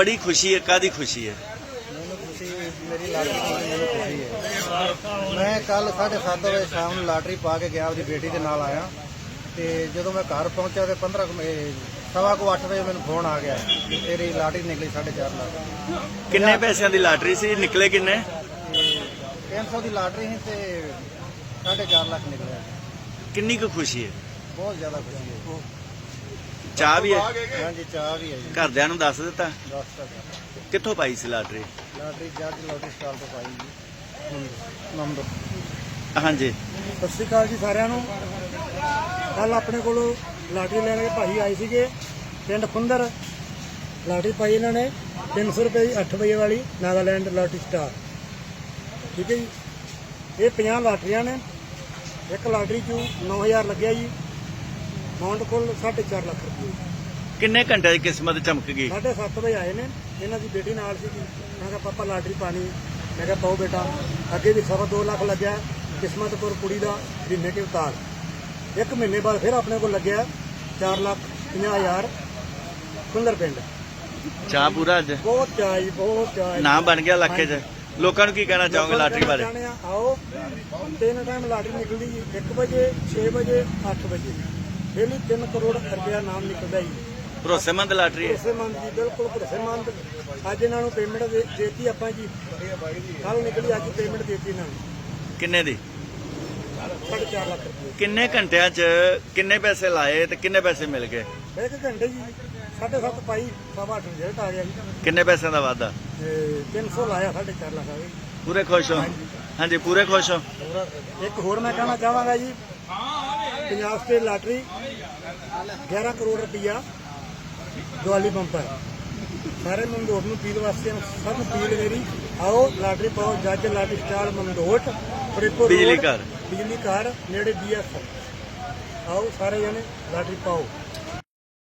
ਬੜੀ ਖੁਸ਼ੀ ਹੈ ਕਾਦੀ ਖੁਸ਼ੀ ਹੈ? ਮੈਨੂੰ ਖੁਸ਼ੀ ਮੇਰੀ ਲਾਟਰੀ ਪਾਉਣ ਦੀ ਮੈਨੂੰ ਖੁਸ਼ੀ ਹੈ। ਮੈਂ ਕੱਲ 7:30 ਵਜੇ ਸ਼ਾਮ ਨੂੰ ਲਾਟਰੀ ਪਾ ਕੇ ਗਿਆ ਆਪਣੀ ਬੇਟੀ ਦੇ ਨਾਲ ਆਇਆ। ਤੇ ਜਦੋਂ ਮੈਂ ਘਰ ਪਹੁੰਚਿਆ ਤੇ 15 ਕੁ ਸਵਾ ਕੁ 8 ਵਜੇ ਮੈਨੂੰ ਫੋਨ ਆ ਗਿਆ ਕਿ ਤੇਰੀ ਲਾਟਰੀ ਨਿਕਲੀ 4.5 ਲੱਖ। ਕਿੰਨੇ ਪੈਸਿਆਂ ਦੀ ਲਾਟਰੀ ਸੀ? ਨਿਕਲੇ ਕਿੰਨੇ? ਤੇ 300 ਦੀ ਲਾਟਰੀ ਸੀ ਤੇ 4.5 ਲੱਖ ਨਿਕਲਿਆ। ਕਿੰਨੀ ਕੁ ਖੁਸ਼ੀ ਹੈ? ਬਹੁਤ ਜ਼ਿਆਦਾ ਖੁਸ਼ੀ ਹੈ। ਚਾਹ ਵੀ ਹੈ? ਹਾਂਜੀ ਚਾਹ ਵੀ ਹੈ ਜੀ। ਘਰਦਿਆਂ ਨੂੰ ਦੱਸ ਦਿੱਤਾ? ਦੱਸ ਸਕਦਾ ਕਿੱਥੋਂ ਪਾਈ ਸੀ ਲਾਟਰੀ? ਲਾਟਰੀ ਜੱਜ ਲੋਟਰੀ ਸਟਾਲ ਤੋਂ ਪਾਈ ਜੀ। ਨੰਬਰ। ਹਾਂਜੀ। ਸਤਿ ਸ਼੍ਰੀ ਅਕਾਲ ਜੀ ਸਾਰਿਆਂ ਨੂੰ। ਕੱਲ ਆਪਣੇ ਕੋਲ ਲਾਟਰੀ ਲੈਣ ਕੇ ਭਾਈ ਆਏ ਸੀਗੇ ਪਿੰਡ ਖੁੰਦਰ। ਲਾਟਰੀ ਪਾਈ ਇਹਨਾਂ ਨੇ 300 ਰੁਪਏ ਦੀ 8 ਵਜੇ ਵਾਲੀ ਨਾਗਾਲੈਂਡ ਲਾਟਰੀ ਸਟਾਰ ਠੀਕ ਹੈ ਜੀ। ਇਹ 50 ਲਾਟਰੀਆਂ ਨੇ। ਇੱਕ ਲਾਟਰੀ 'ਚ 9000 ਲੱਗਿਆ ਜੀ। ਅਮਾਉਂਟ ਕੁੱਲ 4.5 ਲੱਖ ਰੁਪਏ। ਕਿੰਨੇ ਘੰਟੇ ਦੀ ਕਿਸਮਤ ਚਮਕ ਗਈ? ਸਾਢੇ ਸੱਤ ਵਜੇ ਆਏ ਨੇ। ਇਹਨਾਂ ਦੀ ਬੇਟੀ ਨਾਲ ਸੀਗੀ ਮੈਂ ਕਿਹਾ ਪਾਪਾ ਲਾਟਰੀ ਪਾਣੀ। ਮੈਂ ਕਿਹਾ ਪਾਓ ਬੇਟਾ। ਅੱਗੇ ਵੀ ਸਵਾ ਦੋ ਲੱਖ ਲੱਗਿਆ ਕਿਸਮਤ ਕੋਰ ਕੁੜੀ ਦਾ ਮਹੀਨੇ ਕੇ ਉਤਾਰ। ਇੱਕ ਮਹੀਨੇ ਬਾਅਦ ਫਿਰ ਆਪਣੇ ਕੋਲ ਲੱਗਿਆ 4 ਲੱਖ 50 ਹਜ਼ਾਰ। ਕੁੰਦਰ ਪਿੰਡ। ਚਾਹ ਪੂਰਾ ਅੱਜ? ਬਹੁਤ ਚਾਹੀ ਬਹੁਤ ਚਾਹੀ ਨਾਮ ਬਣ ਗਿਆ ਇਲਾਕੇ 'ਚ। ਲੋਕਾਂ ਨੂੰ ਕੀ ਕਹਿਣਾ ਚਾਹੋਗੇ ਲਾਟਰੀ ਬਾਰੇ? ਆ, ਆਓ। ਤਿੰਨ ਟਾਈਮ ਲਾਟਰੀ ਨਿਕਲਦੀ ਜੀ। 1 ਵਜੇ 6 ਵਜੇ 8 ਵਜੇ। ਡੇਲੀ 3 ਕਰੋੜ ਰੁਪਇਆ ਨਾਮ ਨਿਕਲਦਾ ਜੀ। ਭਰੋਸੇਮੰਦ ਲਾਟਰੀ ਹੈ। ਭਰੋਸੇਮੰਦ ਜੀ ਬਿਲਕੁਲ ਭਰੋਸੇਮੰਦ। ਅੱਜ ਇਹਨਾਂ ਨੂੰ ਪੇਮੈਂਟ ਦੇ ਦੇਤੀ ਆਪਾਂ ਜੀ। ਕੱਲ ਨਿਕਲੀ ਅੱਜ ਪੇਮੈਂਟ ਦੇਤੀ ਇਹਨਾਂ ਨੂੰ। ਕਿੰਨੇ ਦੀ? 4.5 ਲੱਖ ਰੁਪਏ। ਕਿੰਨੇ ਘੰਟਿਆਂ 'ਚ ਕਿੰਨੇ ਪੈਸੇ ਲਾਏ ਤੇ ਕਿੰਨੇ ਪੈਸੇ ਮਿਲ ਗਏ? ਇੱਕ ਘੰਟੇ ਜੀ। 7.5 ਪਾਈ ਸਵਾ ਅੱਠ ਰਿਜ਼ਲਟ ਆ ਗਿਆ ਜੀ। ਕਿੰਨੇ ਪੈਸਿਆਂ ਦਾ ਵਾਅਦਾ ਤੇ 300 ਲਾਇਆ 4.5 ਲੱਖ ਆ ਗਏ ਪੂਰੇ ਖੁਸ਼ ਹੋ? ਹਾਂਜੀ ਪੂਰੇ ਖੁਸ਼ ਹੋ? ਇੱਕ ਹੋਰ ਮੈਂ ਕਹਿਣਾ ਚਾਹਾਂਗਾ ਜੀ ਪੰਜਾਬ ਸਟੇਟ ਲਾਟਰੀ 11 ਕਰੋੜ ਰੁਪਈਆ ਦਿਵਾਲੀ ਬੰਪਰ ਸਾਰੇ ਮੰਦੋੜ ਨੂੰ ਪੀਲ ਵਾਸਤੇ ਸਭ ਨੂੰ ਪੀਲ ਮੇਰੀ ਆਓ ਲਾਟਰੀ ਪਾਓ ਜੱਜ ਲਾਟਰੀ ਸਟਾਰ ਮੰਦੋੜ ਫਰੀਦਕੋਟ ਬਿਜਲੀ ਘਰ। ਬਿਜਲੀ ਘਰ ਨੇੜੇ ਬੀਐਸ ਆਓ ਸਾਰੇ ਜਣੇ ਲਾਟਰੀ ਪਾਓ।